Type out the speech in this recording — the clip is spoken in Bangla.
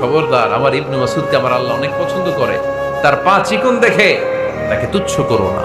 খবরদার, আমার ইবনু মাসুদকে আমার আল্লাহ অনেক পছন্দ করে। তার পা চিকন দেখে তাকে তুচ্ছ করো না।